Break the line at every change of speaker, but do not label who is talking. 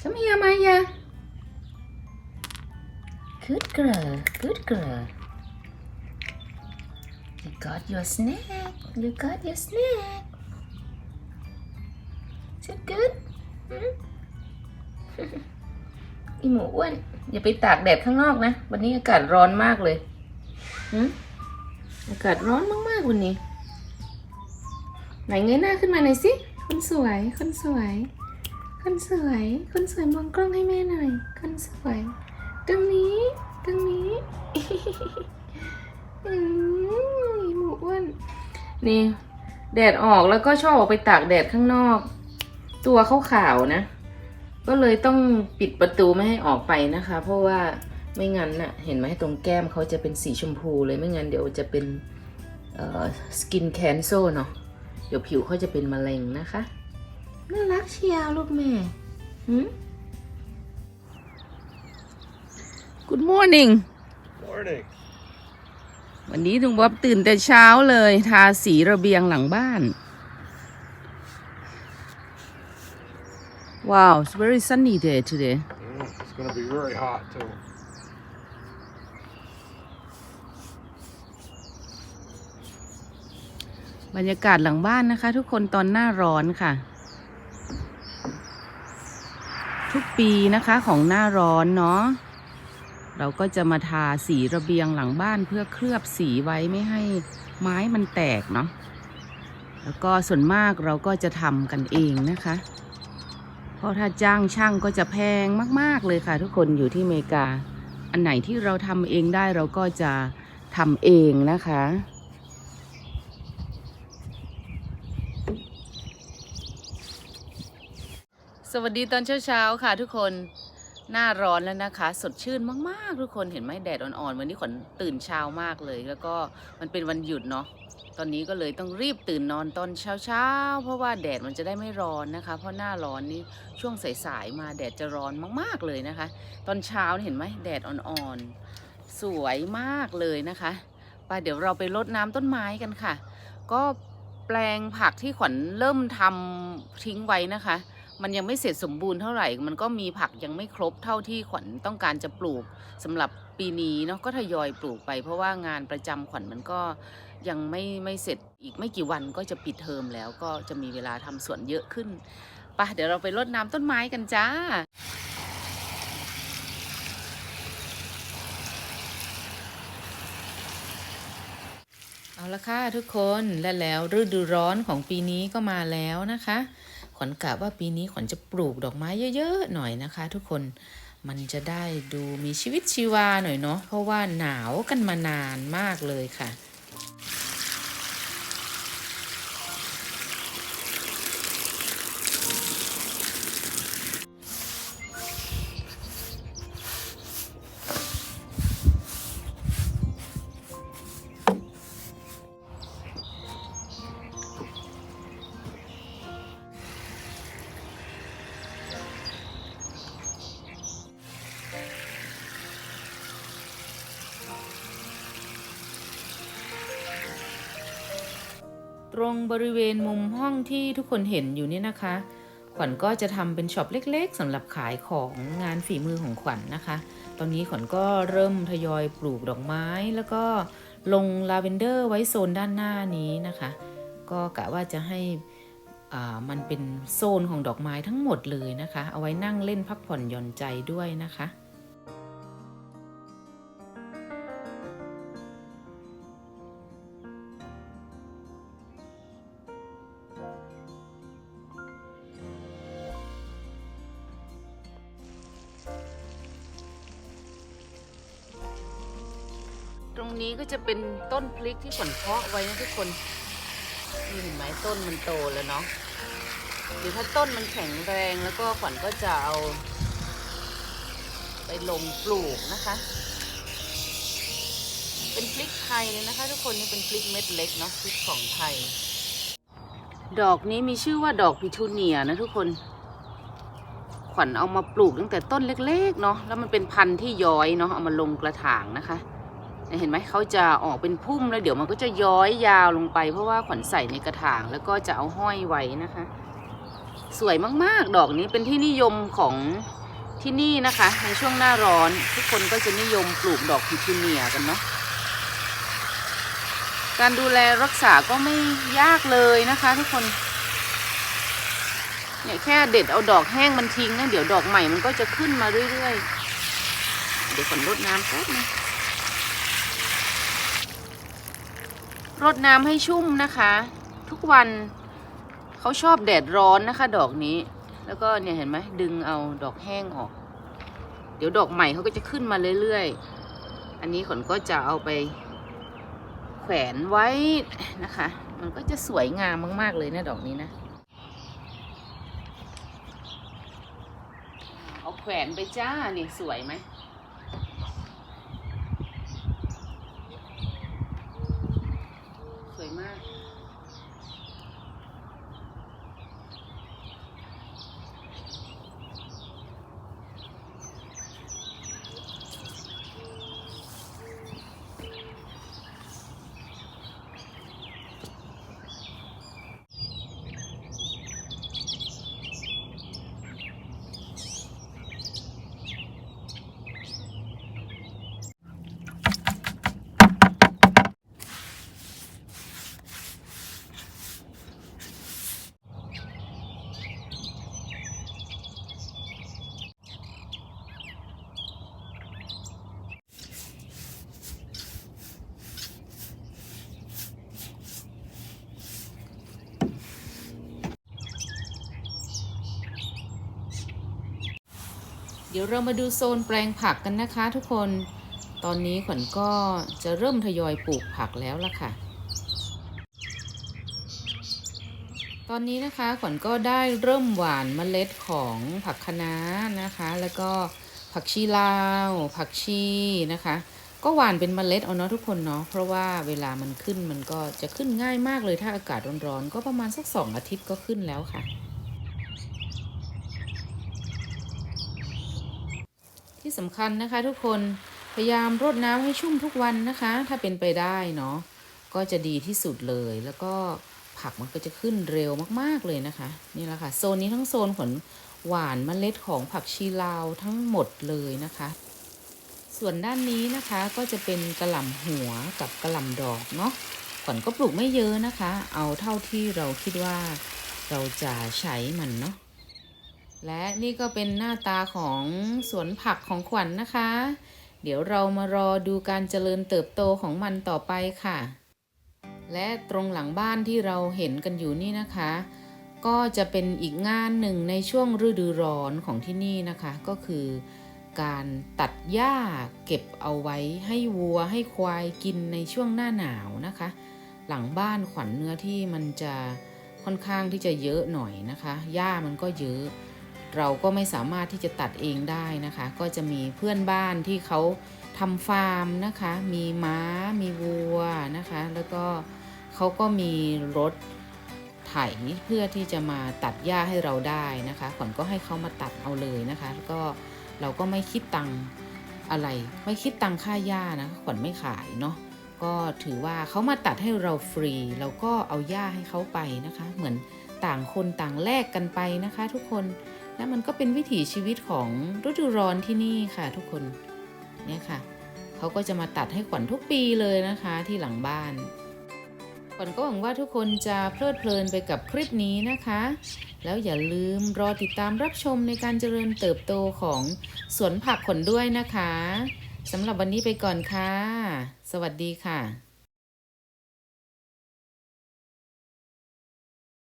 Come here, Maya. Good girl. Good girl. You got your snack. You got your snack. Is it good? Hmm? อีหมูอ้วนอย่าไปตากแดดข้างนอกนะ วันนี้อากาศร้อนมากเลยหือากาศร้อนมากๆวันนี้ ไหนเงยหน้าขึ้นมาหน่อยสิ คนสวย คนสวย คนสวย คนสวยมองกล้องให้แม่หน่อย คนสวย ตรงนี้ ตรงนี้อืมหมูอ้วน นี่ แดดออกแล้วก็ชอบออกไปตากแดดข้างนอก ตัวเขาขาวนะ ก็เลยต้องปิดประตูไม่ให้ออกไปนะคะ เพราะว่าไม่งั้นน่ะ เห็นไหมตรงแก้มเขาจะเป็นสีชมพูเลย ไม่งั้นเดี๋ยวจะเป็นสกินแคนเซอร์เนาะ เดี๋ยวผิวเขาจะเป็นมะเร็งนะคะ น่ารักเชียวลูกแม่หืม Good morning
Morning.
วันนี้ลุงบ๊อบตื่นแต่เช้าเลย ทาสีระเบียงหลังบ้านว้าว it's very sunny day today
Mm, it's going to be very hot too.
บรรยากาศหลังบ้านนะคะ ทุกคนตอนหน้าร้อนค่ะ ทุกปีนะคะของหน้าร้อนเนาะเราก็จะมาทาสีระเบียงหลังบ้านเพื่อเคลือบสีไว้ไม่ให้ไม้มันแตกเนาะแล้วก็ส่วนมากเราก็จะทำกันเองนะคะ เพราะถ้าจ้างช่างก็จะแพงมาก ๆเลยค่ะ ทุกคนอยู่ที่อเมริกา อันไหนที่เราทำเองได้เราก็จะทำเองนะคะ สวัสดีตอนเช้าๆค่ะทุกคนหน้าร้อนแล้วนะคะ สดชื่นมากๆ ทุกคนเห็นไหมแดดอ่อนๆวันนี้ขวัญตื่นเช้ามากเลย แล้วก็มันเป็นวันหยุดเนาะตอนนี้ก็เลยต้องรีบตื่นนอนตอนเช้าๆ เพราะว่าแดดมันจะได้ไม่ร้อนนะคะ เพราะหน้าร้อนนี่ช่วงสายๆมาแดดจะร้อนมากๆเลยนะคะ ตอนเช้าเห็นไหมแดดอ่อนๆสวยมากเลยนะคะไปเดี๋ยวเราไปรดน้ำต้นไม้กันค่ะ ก็แปลงผักที่ขวัญเริ่มทำทิ้งไว้นะคะ มันยังไม่เสร็จสมบูรณ์เท่าไหร่ มันก็มีผักยังไม่ครบเท่าที่ขวัญต้องการจะปลูกสำหรับปีนี้เนาะก็ทยอยปลูกไป เพราะว่างานประจำขวัญมันก็ยังไม่ไม่เสร็จอีกไม่กี่วันก็จะปิดเทอมแล้วก็จะมีเวลาทำสวนเยอะขึ้นปะเดี๋ยวเราไปรดน้ำต้นไม้กันจ้าเอาละค่ะทุกคนและแล้วฤดูร้อนของปีนี้ก็มาแล้วนะคะ ขวัญกะว่าปีนี้ขวัญจะปลูกดอกไม้เยอะๆหน่อยนะคะ ทุกคนมันจะได้ดูมีชีวิตชีวาหน่อยเนาะเพราะว่าหนาวกันมานานมากเลยค่ะ ตรงบริเวณมุมห้องที่ทุกคนเห็นอยู่นี่นะคะ ขวัญก็จะทำเป็นช็อปเล็กๆสำหรับขายของงานฝีมือของขวัญนะคะ ตอนนี้ขวัญก็เริ่มทยอยปลูกดอกไม้แล้วก็ลงลาเวนเดอร์ไว้โซนด้านหน้านี้นะคะ ก็กะว่าจะให้อ่ามันเป็นโซนของดอกไม้ทั้งหมดเลยนะคะ เอาไว้นั่งเล่นพักผ่อนหย่อนใจด้วยนะคะ นี้ก็จะเป็นต้นพลิกที่ขวัญเพาะไว้นะทุกคนนี่เห็นไหมต้นมันโตแล้วเนาะหรือถ้าต้นมันแข็งแรงแล้วก็ขวัญก็จะเอา ไปลงปลูกนะคะ เป็นพลิกไทยเลยนะคะ ทุกคนนี่เป็นพลิกเม็ดเล็กเนาะพลิกของไทย ดอกนี้มีชื่อว่าดอกพิทูเนียนะทุกคน ขวัญเอามาปลูกตั้งแต่ต้นเล็ก ๆ เนาะแล้วมันเป็นพันธุ์ที่ย้อยเนาะเอามาลงกระถางนะคะ เห็นไหมเขาจะออกเป็นพุ่มแล้วเดี๋ยวมันก็จะย้อยยาวลงไป เพราะว่าขวัญใส่ในกระถางแล้วก็จะเอาห้อยไว้นะคะ สวยมากๆ ดอกนี้เป็นที่นิยมของที่นี่นะคะ ในช่วงหน้าร้อนทุกคนก็จะนิยมปลูกดอกพิทูเนียกันเนาะการดูแลรักษาก็ไม่ยากเลยนะคะทุกคนเนี่ยแค่เด็ดเอาดอกแห้งมันทิ้งนะเดี๋ยวดอกใหม่มันก็จะขึ้นมาเรื่อยๆ เดี๋ยวฝนรดน้ำแป๊บนึง รดน้ำให้ชุ่มนะคะ ทุกวันเขาชอบแดดร้อนนะคะ ดอกนี้ แล้วก็เนี่ยเห็นไหมดึงเอาดอกแห้งออก เดี๋ยวดอกใหม่เขาก็จะขึ้นมาเรื่อยๆ อันนี้ขนก็จะเอาไปแขวนไว้นะคะ มันก็จะสวยงามมากๆเลยนะดอกนี้นะเอาแขวนไปจ้านี่สวยไหม ดี๋ยวเรามาดูโซนแปลงผักกันนะคะทุกคน ตอนนี้ขวัญก็จะเริ่มทยอยปลูกผักแล้วล่ะค่ะ ตอนนี้นะคะขวัญก็ได้เริ่มหว่านเมล็ดของผักคะน้านะคะ แล้วก็ผักชีลาว ผักชีนะคะ ก็หว่านเป็นเมล็ดเอาเนาะทุกคนเนาะ เพราะว่าเวลามันขึ้นมันก็จะขึ้นง่ายมากเลยถ้าอากาศร้อนๆก็ประมาณสักสองอาทิตย์ก็ขึ้นแล้วค่ะ ที่สำคัญนะคะ ทุกคนพยายามรดน้ำให้ชุ่มทุกวันนะคะ ถ้าเป็นไปได้เนาะก็จะดีที่สุดเลย แล้วก็ผักมันก็จะขึ้นเร็วมากๆเลยนะคะ นี่แหละค่ะโซนนี้ทั้งโซนผลหวานเมล็ดของผักชีลาวทั้งหมดเลยนะคะ ส่วนด้านนี้นะคะก็จะเป็นกระหล่ำหัวกับกระหล่ำดอกเนาะขวัญก็ปลูกไม่เยอะนะคะ เอาเท่าที่เราคิดว่าเราจะใช้มันเนาะ และนี่ก็เป็นหน้าตาของสวนผักของขวัญนนะคะ เดี๋ยวเรามารอดูการเจริญเติบโตของมันต่อไปค่ะ และตรงหลังบ้านที่เราเห็นกันอยู่นี่นะคะ ก็จะเป็นอีกงานหนึ่งในช่วงฤดูร้อนของที่นี่นะคะ ก็คือการตัดหญ้าเก็บเอาไว้ให้วัวให้ควายกินในช่วงหน้าหนาวนะคะ หลังบ้านขวัญเนื้อที่มันจะค่อนข้างที่จะเยอะหน่อยนะคะ หญ้ามันก็เยอะ เราก็ไม่สามารถที่จะตัดเองได้นะคะ ก็จะมีเพื่อนบ้านที่เขาทำฟาร์มนะคะ มีม้า มีวัวนะคะ แล้วก็เขาก็มีรถไถเพื่อที่จะมาตัดหญ้าให้เราได้นะคะขวัญก็ให้เขามาตัดเอาเลยนะคะ แล้วก็เราก็ไม่คิดตังอะไร ไม่คิดตังค่าหญ้านะขวัญไม่ขายเนาะก็ถือว่าเขามาตัดให้เราฟรี เราก็เอาหญ้าให้เขาไปนะคะ เหมือนต่างคนต่างแลกกันไปนะคะ ทุกคน และมันก็เป็นวิถีชีวิตของฤดูร้อนที่นี่ค่ะทุกคนเนี่ยค่ะเขาก็จะมาตัดให้ขวัญทุกปีเลยนะคะที่หลังบ้านขวัญก็หวังว่าทุกคนจะเพลิดเพลินไปกับคลิปนี้นะคะ แล้วอย่าลืมรอติดตามรับชมในการเจริญเติบโตของสวนผักขวัญด้วยนะคะสำหรับวันนี้ไปก่อนค่ะ สวัสดีค่ะ